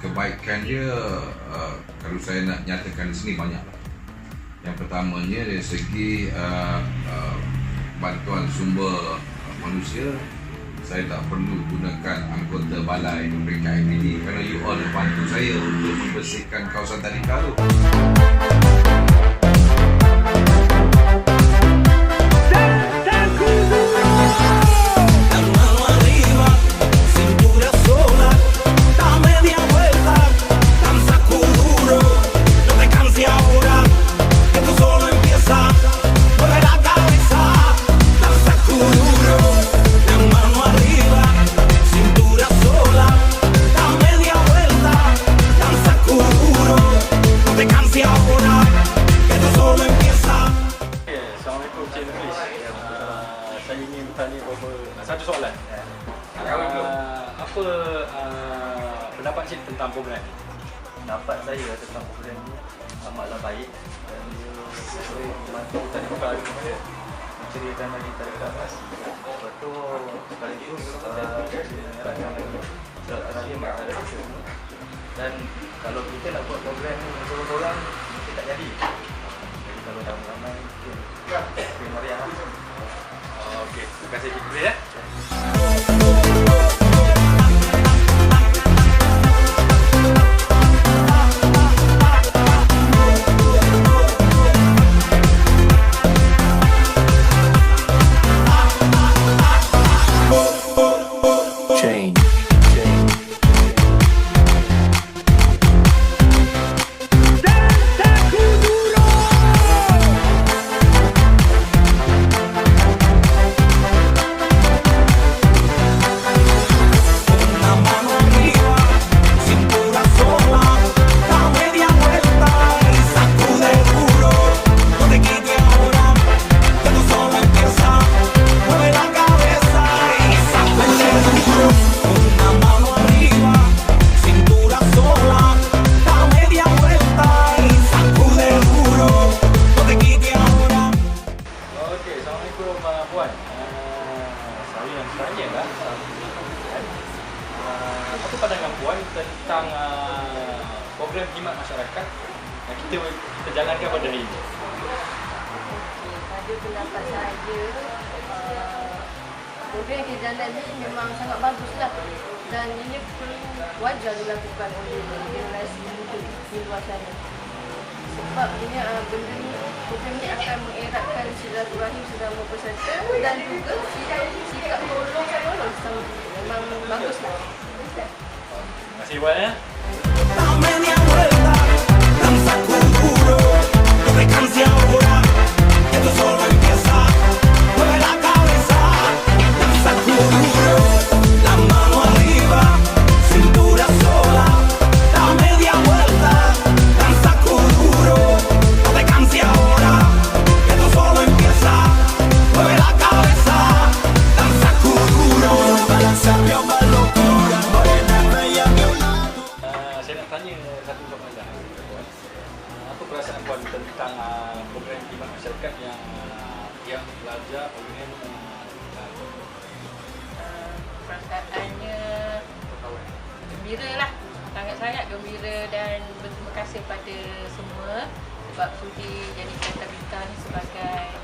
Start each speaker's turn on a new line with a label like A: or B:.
A: kebajikan dia uh, kalau saya nak nyatakan di sini banyak. Yang pertamanya dari segi uh, uh, bantuan sumber uh, manusia saya tak perlu gunakan anggota balai peringkat IPD kerana you all bantu saya untuk membersihkan kawasan tadika tu.
B: Saya ingin bertanya beberapa satu soalan. Uh, apa uh, pendapat Cik tentang program? Ni?
C: pendapat saya tentang program ni amatlah baik. Dan dia boleh membantu tadi kalau ada menceritakan lagi tarikan mas lepas tu sekaligus uh, dia menyerahkan lagi surat kepada kita. Semua dan kalau kita nak buat program ni seorang-seorang mungkin tak jadi jadi
B: fazer viver nak tanya lah. Uh, apa pandangan Puan tentang uh, program khidmat masyarakat yang kita kita jalankan pada hari ini?
D: pada pendapat saya uh, program yang kita jalan ni memang sangat baguslah dan ini perlu wajar dilakukan oleh generasi muda di luar sana sebab ini uh, benda ni program ni akan mengeratkan silaturahim sesama peserta dan juga sikap sikap tolong menolong sesama memang baguslah
B: Terima kasih tanya satu soalan. Uh, apa perasaan Puan tentang uh, program khidmat masyarakat yang uh, yang pelajar program uh,
D: uh, perasaannya gembira lah sangat-sangat gembira dan berterima kasih pada semua sebab sudi jadikan Tabita ni sebagai